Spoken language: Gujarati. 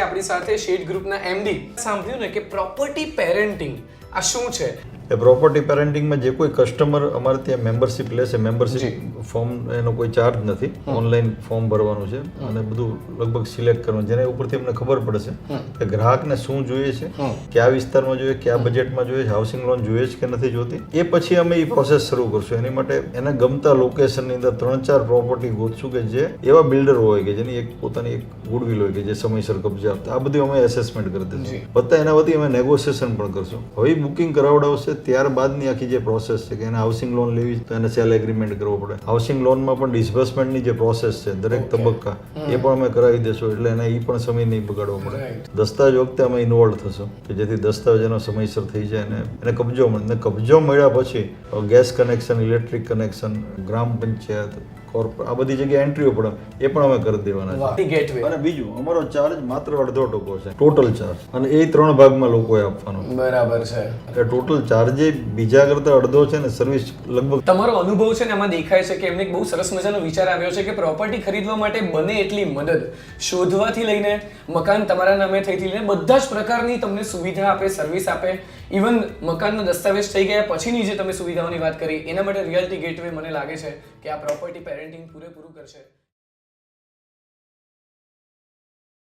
આપણી સાથે શેડ ગ્રુપના એમડી સાંભળ્યું ને કે પ્રોપર્ટી પેરેન્ટિંગ આ શું છે? એ પ્રોપર્ટી પેરેન્ટિંગમાં જે કોઈ કસ્ટમર અમારે ત્યાં મેમ્બરશિપ લેશે મેમ્બરશિપ ફોર્મ એનો કોઈ ચાર્જ નથી. ઓનલાઈન ફોર્મ ભરવાનું છે અને બધું લગભગ સિલેક્ટ કરવાનું. જેના ઉપરથી અમને ખબર પડશે કે ગ્રાહકને શું જોઈએ છે કયા વિસ્તારમાં જોઈએ કયા બજેટમાં જોઈએ છે હાઉસિંગ લોન જોઈએ છે કે નથી જોતી. એ પછી અમે એ પ્રોસેસ શરૂ કરશું. એની માટે એને ગમતા લોકેશનની અંદર ત્રણ ચાર પ્રોપર્ટી ગોતશું કે જે એવા બિલ્ડર હોય કે જેની એક પોતાની એક ગુડવિલ હોય કે જે સમયસર કબજે આપતા આ બધું અમે એસેસમેન્ટ કરી દઈશું. વત્તા એના વતી અમે નેગોશિએશન પણ કરશું. હવે બુકિંગ કરાવડાવશે ત્યારબાદની આખી જે પ્રોસેસ છે કે એને હાઉસિંગ લોન લેવી તો એને સેલ એગ્રીમેન્ટ કરવો પડે. હાઉસિંગ લોનમાં પણ ડિસબર્સમેન્ટની જે પ્રોસેસ છે દરેક તબક્કા એ પણ અમે કરાવી દેશું એટલે એને એ પણ સમય નહીં બગાડવો પડે. દસ્તાવેજ વખતે અમે ઇન્વોલ્વ થશું કે જેથી દસ્તાવેજનો સમયસર થઈ જાય અને એને કબજો મળે. અને કબજો મળ્યા પછી ગેસ કનેક્શન ઇલેક્ટ્રિક કનેક્શન ગ્રામ પંચાયત કોર્પોરેટ આ બધી જગ્યાએ એન્ટ્રીઓ પડે એ પણ અમે કરી દેવાના છે. ગેટવે અને બીજું અમારો ચાર્જ માત્ર અડધો ટકો છે. ટોટલ ચાર્જ અને એ ત્રણ ભાગમાં લોકોએ આપવાનો બરાબર છે. એટલે ટોટલ ચાર્જ એ બીજા કરતા અડધો છે ને સર્વિસ લગભગ તમારો અનુભવ છે ને એમાં દેખાય છે કે એમને એક બહુ સરસ મજાનો વિચાર આવ્યો છે કે પ્રોપર્ટી ખરીદવા માટે બને એટલી મદદ. શોધવાથી લઈને મકાન તમારા નામે થઈથી લઈને બધા જ પ્રકારની તમને સુવિધા આપે સર્વિસ આપે. ઇવન મકાનનો દસ્તાવેજ થઈ ગયા પછીની જે તમે સુવિધાઓની વાત કરી એના માટે રિયલ્ટી ગેટવે મને લાગે છે કે આ પ્રોપર્ટી પેરેન્ટિંગ પૂરેપૂરું કરશે.